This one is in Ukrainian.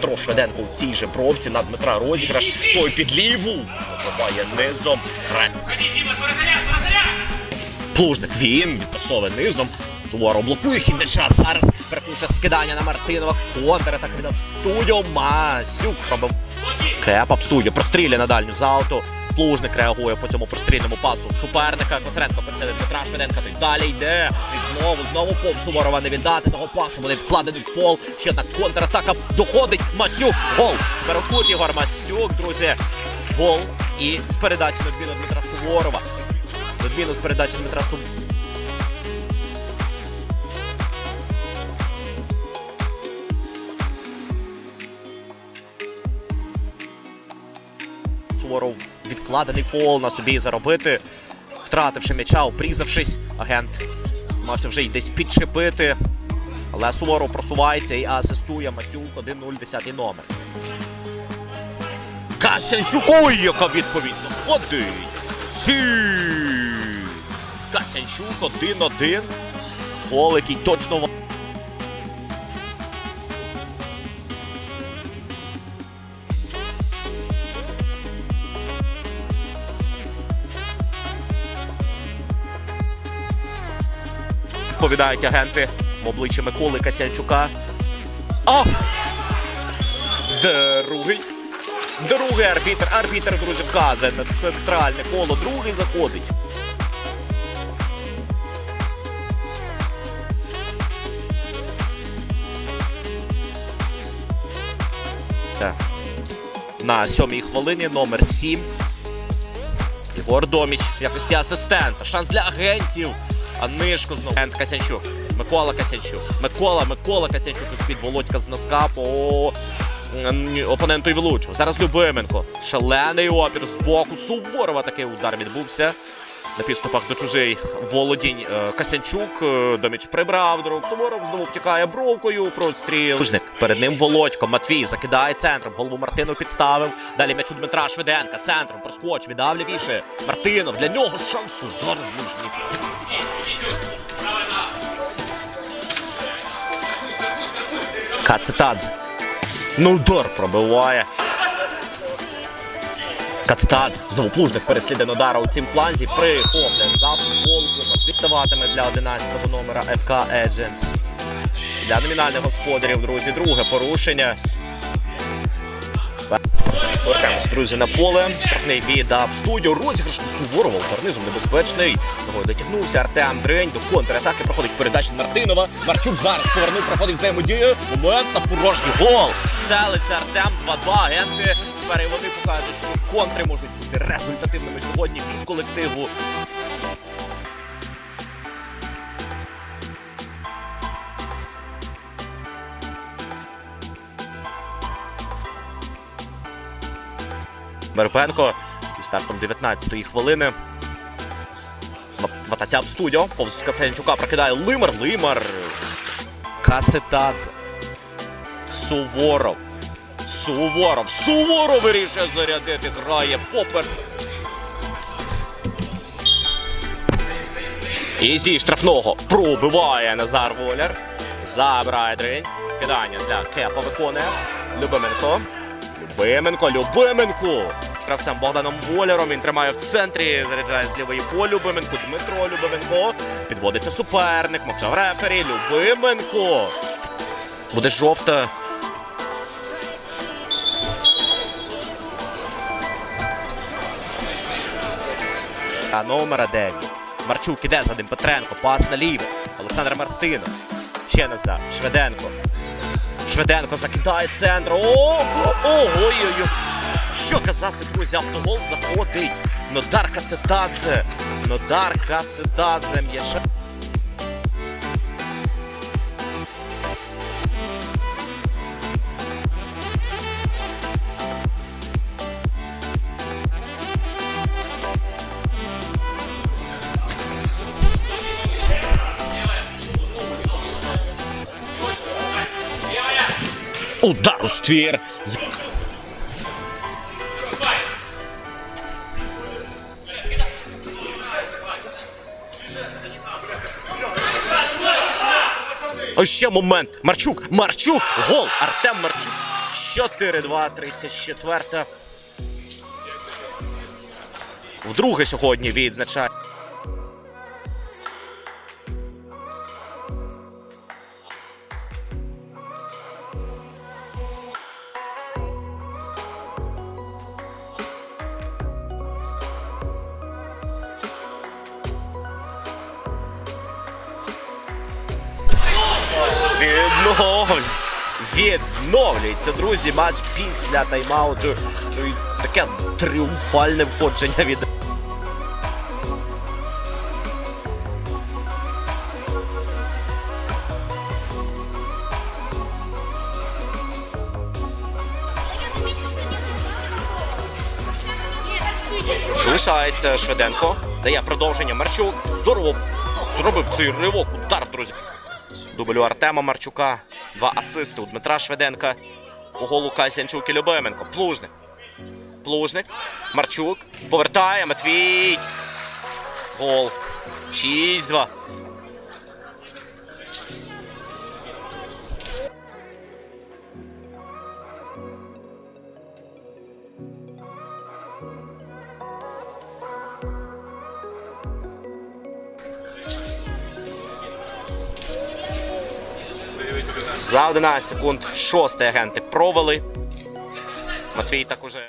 Дмитро Шведенко у цій же бровці на Дмитра розіграш. Той під ліву. Пробиває низом. Плужник він відпасовує низом. Суворо блокує хід м'яча. Зараз перекуше скидання на Мартинова. Контр так від студіо. Масюк пробив. Кеп Абстудіо прострілює на дальню зауту. Плужник реагує по цьому прострільному пасу суперника. Коцаренко переселить Дмитра Швиденка. Той далі йде. І знову, знову пов Суворова не віддати того пасу. Буде відкладений фол. Ще одна контратака доходить. Масюк. Гол. Перекут Ігор Масюк, друзі. Гол. І з передачі на Дмитра Суворова. Відміну з передачі Дмитра Суворова. Суворов відкладений фол на собі заробити, втративши м'яча, обрізавшись, агент мався вже й десь підчепити. Але Суворов просувається і асистує Масюк 1-0, 10 номер. Касянчук, ой, яка відповідь заходить! Сі! Касянчук 1-1. Гол, який точно відповідають агенти в обличчі Миколи Касянчука. О! Другий. Другий арбітр. Арбітр, друзі, вказує на центральне коло. Другий заходить. На сьомій хвилині номер 7. Ігор Доміч, в якості асистента. Шанс для агентів. А нишко знову. Енд Касянчук. Микола Касянчук. Микола, Микола Касянчук з-під Володька з носка по опоненту і влучив. Зараз Любименко. Шалений опір з боку. Суворова такий удар відбувся. На підступах до чужих володінь е, Касянчук. е, Доміч прибрав до рук. Суворов знову втікає бровкою. Простріл. Лужник. Перед ним Володько. Матвій закидає центром. Голову Мартину підставив. Далі м'яч у Дмитра Швиденка. Центром проскоч. Віддав лівіше. Мартинов. Для нього шанс. Удар Лужник. Кацетадзе. Ну пробиває. Кацетадзе. Знову плужник переслідує удара у цім фланзі. Прихоплює за футболку. Відставатиме для 11-го номера ФК Едженс. Для номінальних господарів, друзі, друге порушення. Повертаємось, друзі, на поле. Штрафний від Абстудіо. Розіграш Суворова. Удар небезпечний. Ногою дотягнувся Артем Дрень. До контратаки проходить передача Мартинова. Марчук зараз повернув, проходить взаємодію. Момент на порожній гол. Стелиться Артем 2-2. Агенти. Тепер і вони показують, що контри можуть бути результативними сьогодні від колективу. Вербенко зі стартом 19-ї хвилини. Ватаця в студіо. Повз Касенчука прокидає Лимар. Лимар. Кацетадзе. Суворов. Суворов. Суворов вирішує зарядити. Грає попер. І зі штрафного пробиває Назар Воляр. Забирає дрень. Кидання для Кепа виконує. Любименко. Любименко, Любименко. Гравцем Богданом Воляром. Він тримає в центрі. Заряджає з лівої по Любименку. Дмитро Любименко. Підводиться суперник. Мовчав рефері. Любименко. Буде жовта. А номера 9. Марчук іде за ним Петренко. Пас наліво. Олександр Мартинов. Ще назад. Шведенко. Шведенко закидає центр. О, ой-ой-ой. Що казати, друзі, автогол заходить. Нодар Кацетадзе. Нодар Кацетадзе м'яча. Удар у ствір. Ось ще момент. Марчук. Марчук. Гол. Артем Марчук. 4-2, 34. Вдруге сьогодні відзначає. Відновлюється. Відновлюється, друзі, матч після тайм-ауту. Ну і таке тріумфальне входження від. Залишається Шведенко. Дає продовження Марчук. Здорово зробив цей ривок. Удар, друзі. Дубль Артема Марчука. Два асисти у Дмитра Шведенка. По голу Касянчук і Любименко. Плужник. Плужник. Марчук. Повертає Матвій. Гол. 6-2. За 11 секунд шостий агенти провели. Матвій так уже.